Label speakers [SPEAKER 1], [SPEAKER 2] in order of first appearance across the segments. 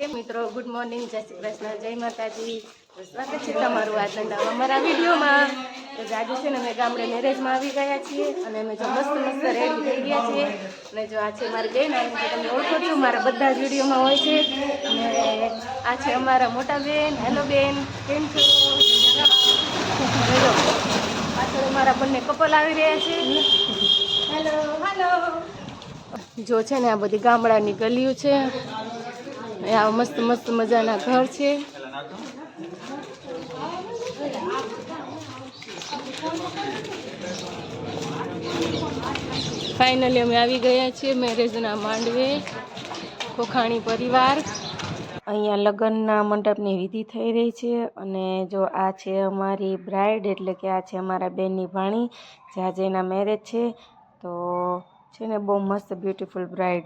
[SPEAKER 1] કેમ મિત્રો good morning જય શ્રી કૃષ્ણ, જય માતાજી. સ્વાગત છે તમારું આજના નવા અમારા વિડીયોમાં. તો જાજુ છે ને અમે ગામડે મેરેજમાં આવી ગયા છીએ અને અમે જો મસ્ત મસ્ત રેડી થઈ ગયા છીએ. અને જો આ છે મારી બેન, આ તમે ઓળખો છો, મારા બધા જ વિડીયોમાં હોય છે. અને આ છે અમારા મોટા બેન, હેલો બેન, કેમ છો? અને પાછળ અમારા બંને કપલ આવી રહ્યા છે. Hello hello. જો છે ને આ બધી ગામડાની ગલીઓ છે. એ આ મસ્ત મસ્ત મજાના ઘર છે. ફાઇનલી અમે આવી ગયા છીએ મેરેજના માંડવે, ખોખાણી પરિવાર. અહીંયા લગ્નના મંડપની વિધિ થઈ રહી છે અને જો આ છે અમારી બ્રાઇડ એટલે કે આ છે અમારા બેનની ભાણી જે આજે એના મેરેજ છે. તો છે ને બહુ મસ્ત બ્યુટીફુલ બ્રાઇડ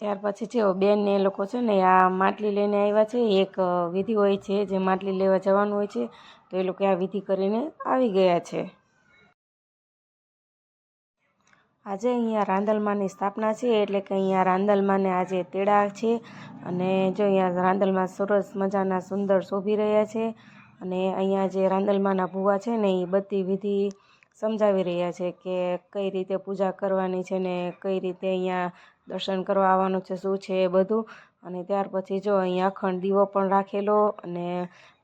[SPEAKER 1] ત્યાર પછી છે બેન એ લોકો છે ને, આ માટલી લઈને આવ્યા છે. એક વિધિ હોય છે, જે માટલી લેવા જવાનું હોય છે. તો એ લોકો આ વિધિ કરીને આવી ગયા છે. આજે અહીંયા રાંદલમાની સ્થાપના છે, એટલે કે અહીંયા રાંદલમાને આજે તેડા છે. અને જો અહીંયા રાંદલમાં સરસ મજાના સુંદર શોભી રહ્યા છે. અને અહીંયા જે રાંદલમાના ભૂવા છે ને એ બધી વિધિ સમજાવી રહ્યા છે કે કઈ રીતે પૂજા કરવાની છે ને, કઈ રીતે અહીંયા દર્શન કરવા આવવાનું છે, શું છે એ બધું. અને ત્યાર પછી જો અહીંયા અખંડ દીવો પણ રાખેલો અને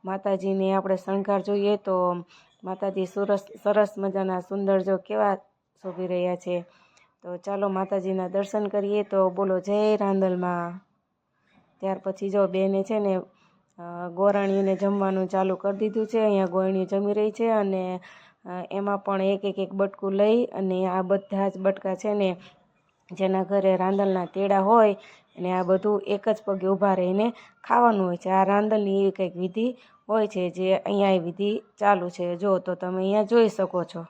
[SPEAKER 1] માતાજીને આપણે શણગાર જોઈએ તો માતાજી સરસ સરસ મજાના સુંદર જો કેવા શોભી રહ્યા છે. તો ચાલો માતાજીના દર્શન કરીએ તો બોલો જય રાંદલમાં. ત્યાર પછી જો બેને છે ને ગોરાણીઓને જમવાનું ચાલુ કરી દીધું છે. અહીંયા ગોરણીઓ જમી રહી છે અને એમાં પણ એક એક એક બટકું લઈ અને આ બધા જ બટકા છે ને જેના ઘરે રાંદલના તેડા હોય અને આ બધું એક જ પગે ઊભા રહીને ખાવાનું હોય છે. આ રાંદલની એવી કંઈક વિધિ હોય છે જે અહીંયા એ વિધિ ચાલુ છે. જો તો તમે અહીંયા જોઈ શકો છો.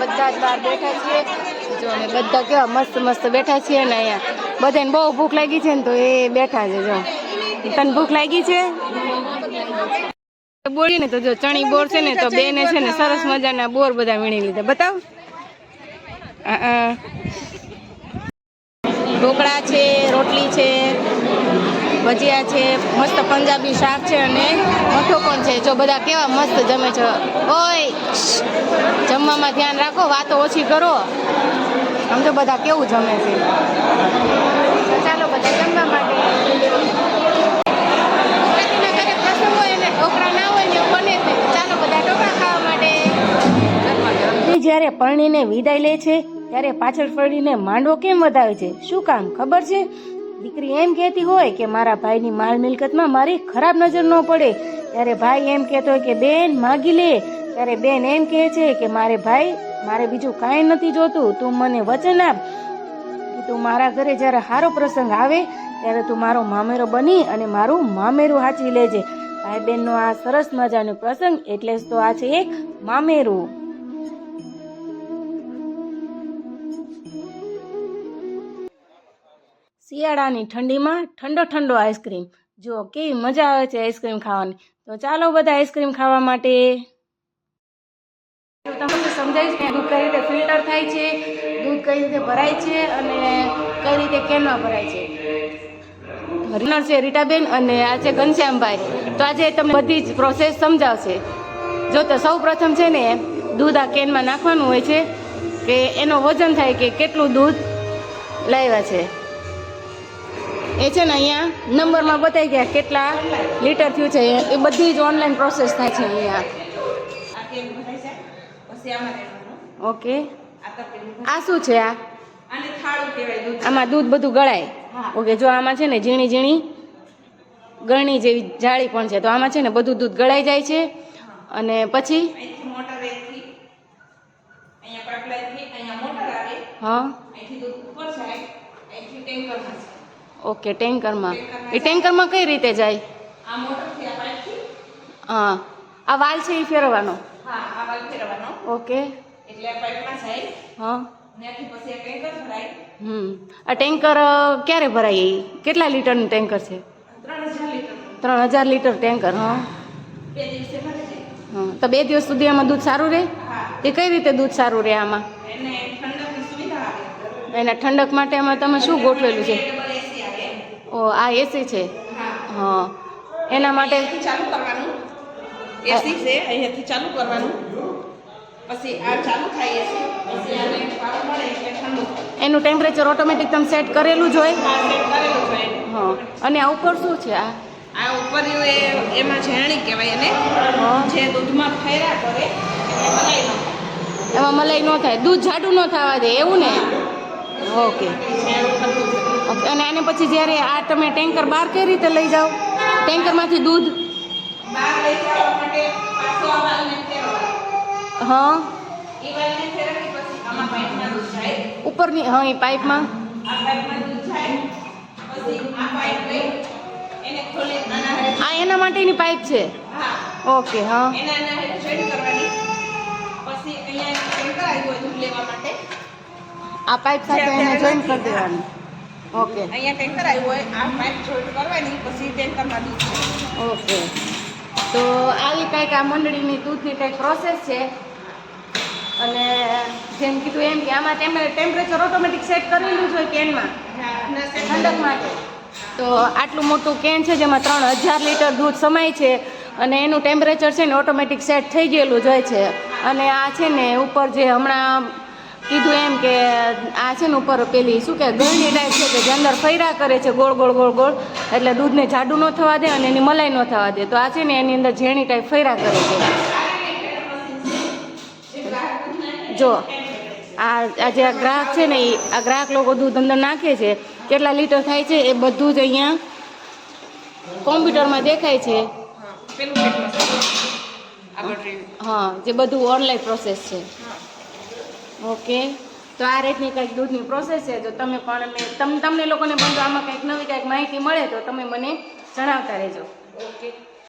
[SPEAKER 1] બધા બધા કેવા મસ્ત મસ્ત બેઠા છીએ ને અહીંયા. બધાને બહુ ભૂખ લાગી છે ને તો એ બેઠા છે, જો. તને ભૂખ લાગી છે? બોલી ને તો જો ચણી બોર છે ને તો બેને છે ને સરસ મજાના બોર બધા વીણી લીધા. બતાવ. ઢોકળા છે, રોટલી છે. ભજીયા છે, મસ્ત પંજાબી શાક છે અને મઠો પણ છે. જો બધા કેવા મસ્ત જમે છે. ઓય જમવામાં ધ્યાન રાખો, વાતો ઓછી કરો. આમ તો બધા કેવું જમે છે. ચાલો બધા જમવા માટે. જ્યારે પરણીને વિદાય લે છે, ત્યારે પાછળ ફરીને માંડવો કેમ વધાવે છે? શું કામ ખબર છે? દીકરી એમ કહેતી હોય કે મારા ભાઈની માલ મિલકતમાં મારી ખરાબ નજર ન પડે. ત્યારે ભાઈ એમ કહેતો હોય કે, બેન, માગી લે. ત્યારે બેન એમ કહે છે કે, મારે ભાઈ, મારે બીજું કાંઈ નથી જોતું. તું મને વચન આપ. તું મારા ઘરે જ્યારે સારો પ્રસંગ આવે, ત્યારે તું મારો મામેરો બની અને મારું મામેરું હાચવી લેજે. ભાઈ બહેનનો આ સરસ મજાનો પ્રસંગ એટલે જ તો આ છે એક મામેરું. શિયાળાની ઠંડીમાં ઠંડો ઠંડો આઈસ્ક્રીમ. જો કેવી મજા આવે છે આઈસ્ક્રીમ ખાવાની. તો ચાલો બધા આઈસ્ક્રીમ ખાવા માટે. તમને સમજાવીશ કે દૂધ કઈ રીતે ફિલ્ટર થાય છે, દૂધ કઈ રીતે ભરાય છે અને કઈ રીતે કેનમાં ભરાય છે. રનર છે રીટાબેન અને આ છે ઘનશ્યામભાઈ. તો આજે તમને બધી જ પ્રોસેસ સમજાવશે. જો તો સૌ પ્રથમ છે ને દૂધ આ કેનમાં નાખવાનું હોય છે કે એનો વજન થાય કે કેટલું દૂધ લાવ્યા છે. એ છે ને અહીંયા નંબરમાં બતાવી ગયા કેટલા લીટર થયું છે એ બધી જ ઓનલાઈન પ્રોસેસ થાય છે અહીંયા. ઓકે.
[SPEAKER 2] આ
[SPEAKER 1] શું છે આ? આમાં દૂધ બધું ગળાય. ઓકે જો આમાં છે ને ઝીણી ઝીણી ગળણી જેવી જાળી પણ છે. તો આમાં છે ને બધું દૂધ ગળાઈ જાય છે. અને પછી? હા. ઓકે ટેન્કરમાં. એ ટેન્કરમાં કઈ રીતે જાય? હા. આ વાલ છે એ ફેરવવાનો? ઓકે. હા. હમ. આ ટેન્કર ક્યારે ભરાય એ? કેટલા લીટરનું ટેન્કર છે?
[SPEAKER 2] ત્રણ હજાર
[SPEAKER 1] લીટર ટેન્કર હા. હા. તો બે દિવસ સુધી આમાં દૂધ સારું રહે? એ કઈ રીતે દૂધ સારું રહે આમાં?
[SPEAKER 2] એને
[SPEAKER 1] ઠંડક માટે આમાં તમે શું ગોઠવેલું છે? ઓ આ એસી છે.
[SPEAKER 2] હા.
[SPEAKER 1] એના માટે
[SPEAKER 2] ચાલુ કરવાનું. એસી છે અહીંયાથી ચાલુ કરવાનું. પછી આ ચાલુ થાય એસી પછી આને પાવર મળે એટલે ઠંડુ
[SPEAKER 1] એનું ટેમ્પરેચર ઓટોમેટિક તમે સેટ કરેલું જ હોય.
[SPEAKER 2] સેટ કરેલું.
[SPEAKER 1] હા. અને આ ઉપર શું છે આ?
[SPEAKER 2] આ ઉપર એ એમાં ઝેરણી કહેવાય એને. જે દૂધમાં ફેરા કરે એટલે મલાઈ ન
[SPEAKER 1] એમાં મલાઈ ન થાય. દૂધ જાડું ન થવા દે એવું ને. ઓકે. અને આને પછી જ્યારે આ તમે ટેન્કર બહાર કઈ રીતે લઈ જાઓ? ટેન્કરમાંથી દૂધ. હા. ઉપરની હા એ પાઇપમાં.
[SPEAKER 2] આ એને
[SPEAKER 1] એના માટેની પાઇપ છે? ઓકે હા.
[SPEAKER 2] એના
[SPEAKER 1] આ પાઇપ સાથે એને જોઈન કરી દેવાનું. ઓકે.
[SPEAKER 2] અહીંયા ટેન્કર આવ્યું હોય આ પાઇપ જોઈન્ટ કરવાની પછી ટેન્કરમાં દૂધ
[SPEAKER 1] ઓકે. તો આવી કંઈક આ મંડળીની દૂધની કંઈક પ્રોસેસ છે. અને જેમ કીધું એમ કે આમાં તેમણે ટેમ્પરેચર ઓટોમેટિક સેટ કરેલું જ હોય કેનમાં. ઠંડક માટે. તો આટલું મોટું કેન છે જેમાં ત્રણ હજાર લીટર દૂધ સમાય છે અને એનું ટેમ્પરેચર છે ને ઓટોમેટિક સેટ થઈ ગયેલું જ હોય છે. અને આ છે ને ઉપર જે હમણાં કીધું એમ કે આ છે ને ઉપર પેલી શું કે ગળણી ટાઈપ છે કે જે અંદર ફૈરા કરે છે ગોળ ગોળ ગોળ ગોળ એટલે દૂધને જાડું ન થવા દે અને એની મલાઈ ન થવા દે. તો આ છે ને એની અંદર ઝેણી ટાઈપ ફૈરા કરે છે. જો આ આ જે આ ગ્રાહક છે ને એ આ ગ્રાહક લોકો દૂધ અંદર નાખે છે કેટલા લીટર થાય છે એ બધું જ અહીંયા કોમ્પ્યુટરમાં દેખાય છે.
[SPEAKER 2] હા
[SPEAKER 1] જે બધું ઓનલાઈન પ્રોસેસ છે.
[SPEAKER 2] હા.
[SPEAKER 1] ઓકે. તો આ રીતની કંઈક દૂધની પ્રોસેસ છે. જો તમે પણ તમને લોકોને પણ આમાં કંઈક નવી કંઈક માહિતી મળે તો તમે મને જણાવતા રહેજો.
[SPEAKER 2] ઓકે.